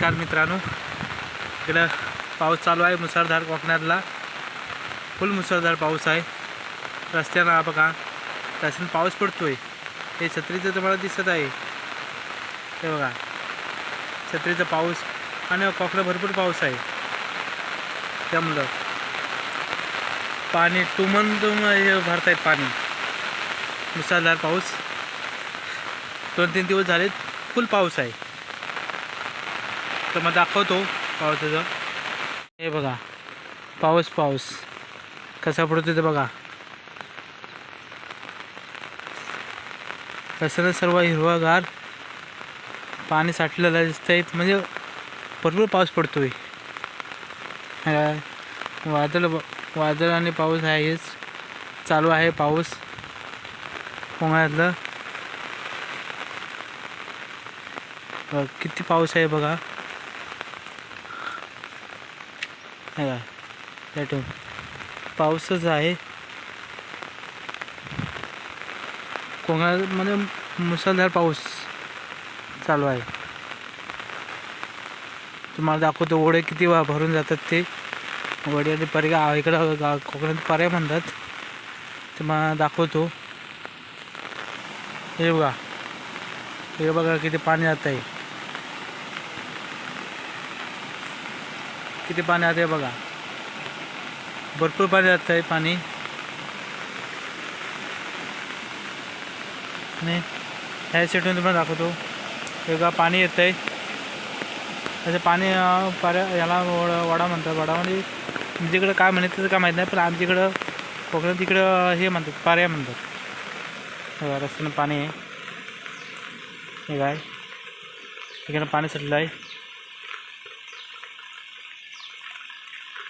नमस्कार मित्रांनो. इकडं पाऊस चालू आहे मुसळधार कोकणातला. फुल मुसळधार पाऊस आहे. रस्त्यानं हा बघा. रस्त्यानं पाऊस पडतोय. हे छत्रीचं तुम्हाला दिसत आहे. हे बघा. छत्रीचा पाऊस आणि कोकणात भरपूर पाऊस आहे. त्यामुळं पाणी टुमन तुम हे आहेत पाणी. मुसळधार पाऊस. दोन तीन दिवस झाले फुल पाऊस आहे. तर मग दाखवतो पावसाचं. हे बघा पाऊस पाऊस. कसा पडतो ते बघा. कसं सर्व हिरवागार पाणी साठलेलं दिसतंय. म्हणजे भरपूर पाऊस पडतोय. वादळ वादळ आणि पाऊस आहेच चालू आहे पाऊस. उन्हाळ्यातलं. किती पाऊस आहे बघा. हे बघा, त्यातून पाऊसच आहे. कोकणामध्ये म्हणजे मुसळधार पाऊस चालू आहे. तुम्हाला दाखवतो ओढे किती भरून जातात ते. वडील आणि परे इकडं गा कोकणात पर्याय म्हणतात. तुम्हाला दाखवतो. हे बघा. हे बघा किती पाणी जात आहे किती पाणी आहे बघा. भरपूर पाणी जात आहे पाणी. आणि ह्या सेटून तुम्हाला दाखवतो. हे बघा पाणी येत आहे. असं पाणी अं, पाऱ्या याला वड वडा म्हणतात. वडा म्हणजे, म्हणजे तिकडं काय म्हणतात त्याचं काय माहीत नाही पण आमच्याकडं कोकणात तिकडं हे म्हणतात पाऱ्या म्हणतात. रस्त्यानं पाणी आहे. हे काय? तिकडं पाणी सडलं आहे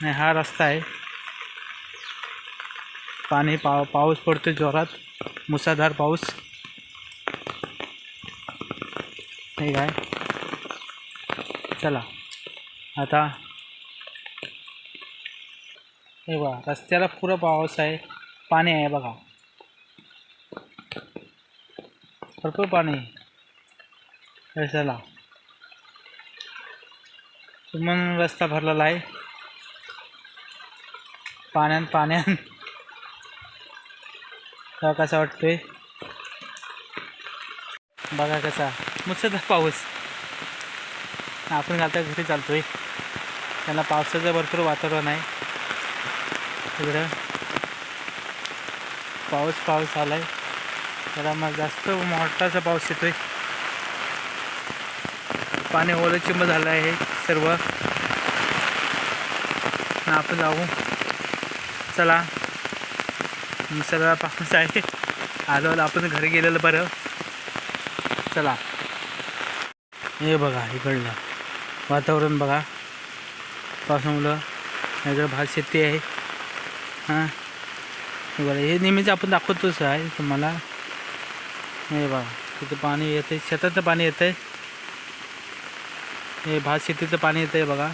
आणि हा रस्ता आहे. पाणी पाव पाऊस पडतो जोरात. मुसळधार पाऊस. हे आहे चला. आता हे बघा रस्त्याला पुरा पाऊस आहे. पाणी आहे बघा. भरपूर पाणी हे चला. मग रस्ता भरलेला आहे. पाण्यान पाण्यान. बघा कसा वाटतोय. बघा कसा. मुसळधार पाऊस. आपण आता घरी चालतोय. त्यांना पावसाचं भरपूर वातावरण आहे. इकडं पाऊस पाऊस आलाय. त्याला मग जास्त मोठाचा पाऊस येतोय. पाणी ओलं चिंब झालं आहे सर्व. आपण जाऊ. चला. निसर्गाला पाऊस आहे. आलो आपण घरी गेलेलं बरं. चला. हे बघा इकडलं वातावरण बघा. पावसामुळं इकडं भात शेती आहे. हां. हे बघा हे नेहमीच आपण दाखवतोच आहे तुम्हाला. हे बघा तिथं पाणी येतं आहे शेताचं पाणी येतं आहे हे भात शेतीचं पाणी येतं आहे बघा.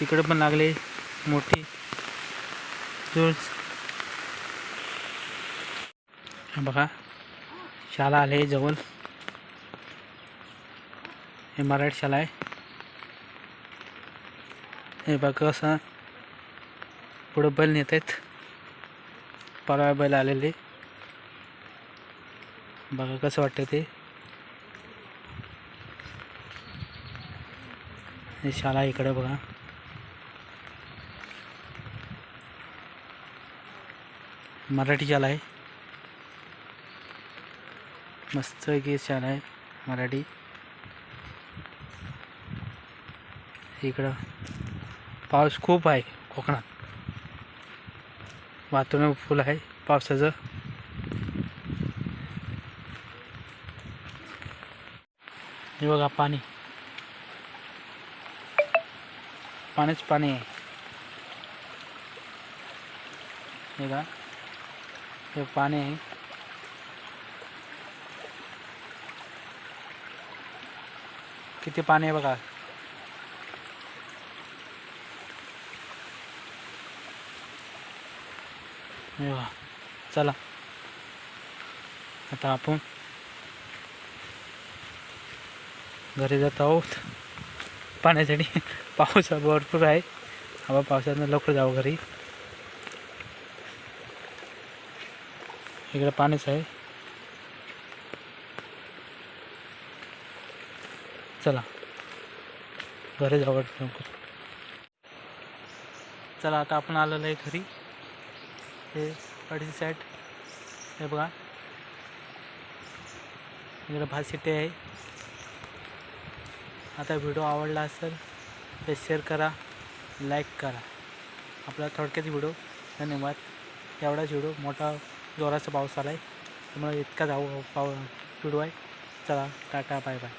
तिकडं पण लागले मोठी जुळ बघा शाळा आले जवळ. हे मराठी शाळा आहे. हे बघा कसं पुढं बैल नेत आहेत परवा बैल आलेले. बघा कसं वाटतं ते. हे शाळा इकडे बघा. मराठी शाळा आहे. मस्त की शाळा आहे मराठी. इकडं पाऊस खूप आहे कोकणात. वातावरण फुल आहे पावसाचं. हे बघा पाणी. पाणीच पाणी आहे. हे का हे पाणी आहे. किती पाणी आहे बघा. हे चला. आता आपण घरी जात आहोत. पाण्यासाठी पाऊस भरपूर आहे. हवा पावसानं लवकर जाऊ घरी. इकडे पाणीच आहे. चला. घरी जाऊ नको चला आता आपण आलेलं आहे घरी. हे अडीच सॅट हे बघा. इकडे भात आहे. आता व्हिडिओ आवडला असेल तर शेअर करा लाईक करा. आपला थोडक्यात व्हिडिओ. धन्यवाद. एवढाच व्हिडिओ. मोठा जोराचा पाऊस आला आहे त्यामुळे इतका जाऊ पाऊ व्हिडिओ आहे. चला टाटा बाय बाय